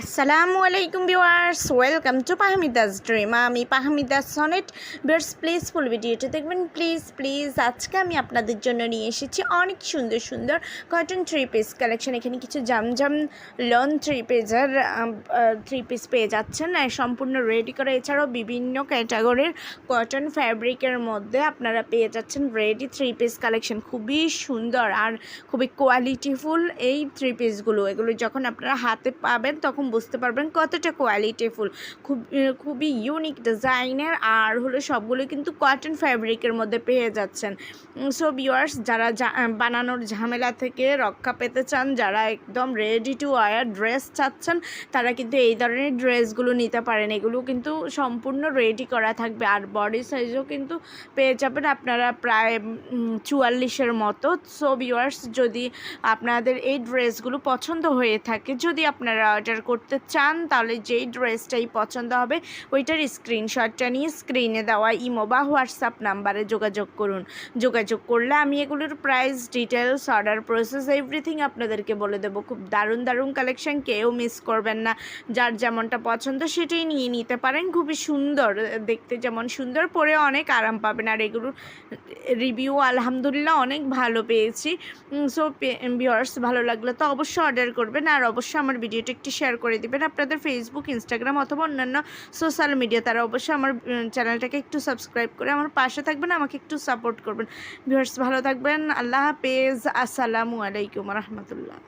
আসসালামু আলাইকুম viewers welcome to পাহমিদাস dream আমি পাহমিদাস সনেট বিয়ার্স প্লিজ ফুল ভিডিওটা দেখবেন। প্লিজ প্লিজ আজকে আমি আপনাদের জন্য নিয়ে এসেছি অনেক সুন্দর সুন্দর কটন থ্রি পিস কালেকশন এখানে কিছু জামজাম লন থ্রি পিসের থ্রি পিস পেয়ে যাচ্ছেন। সম্পূর্ণ রেডি করা। এছাড়াও বিভিন্ন ক্যাটাগরির কটন ফ্যাব্রিকের মধ্যে আপনারা পেয়ে যাচ্ছেন রেডি থ্রি পিস কালেকশন খুবই সুন্দর আর খুবই কোয়ালিটিফুল এই থ্রি পিসগুলো এগুলো যখন আপনারা হাতে পাবেন, তখন বুঝতে পারবেন কতটা কোয়ালিটিফুল খুব খুবই ইউনিক ডিজাইনের আর হলো সবগুলো কিন্তু কটন ফ্যাব্রিকের মধ্যে পেয়ে যাচ্ছেন। সো ভিউয়ার্স যারা বানানোর ঝামেলা থেকে রক্ষা পেতে চান, যারা একদম রেডি টু ওয়ার ড্রেস চাচ্ছেন, তারা কিন্তু এই ধরনের ড্রেসগুলো নিতে পারেন। এগুলো কিন্তু সম্পূর্ণ রেডি করা থাকবে আর বডি সাইজও কিন্তু পেয়ে যাবেন আপনারা প্রায় চুয়াল্লিশের মতো। সো ভিউয়ার্স যদি আপনাদের এই ড্রেসগুলো পছন্দ হয়ে থাকে, যদি আপনারা অর্ডার চান, তাহলে যেই ড্রেসটাই পছন্দ হবে, ওইটার স্ক্রিনশটটা নিয়ে স্ক্রিনে দেওয়া ইমো বা হোয়াটসঅ্যাপ নাম্বারে যোগাযোগ করুন। যোগাযোগ করলে আমি এগুলোর price details order process everything আপনাদেরকে বলে দেবো। খুব দারুণ দারুণ কালেকশন কেউ মিস করবেন না। যার যেমনটা পছন্দ সেটাই নিয়ে নিতে পারেন। খুবই সুন্দর, দেখতে যেমন সুন্দর পরে অনেক আরাম পাবেন। আর এগুলোর রিভিউ আলহামদুলিল্লাহ অনেক ভালো পেয়েছি। সো ভিউয়ার্স ভালো লাগলে তো অবশ্যই অর্ডার করবেন। আর অবশ্যই আমার ভিডিওটা একটু শেয়ার করে দিবেন। আপনাদের ফেসবুক ইনস্টাগ্রাম অথবা অন্যান্য সোশ্যাল মিডিয়া তারা অবশ্যই আমার চ্যানেলটাকে একটু সাবস্ক্রাইব করে আমার পাশে থাকবেন, আমাকে একটু সাপোর্ট করবেন। ভিউয়ার্স ভালো থাকবেন। আল্লাহ হাফেজ। আসসালামু আলাইকুম রহমতুল্লাহ।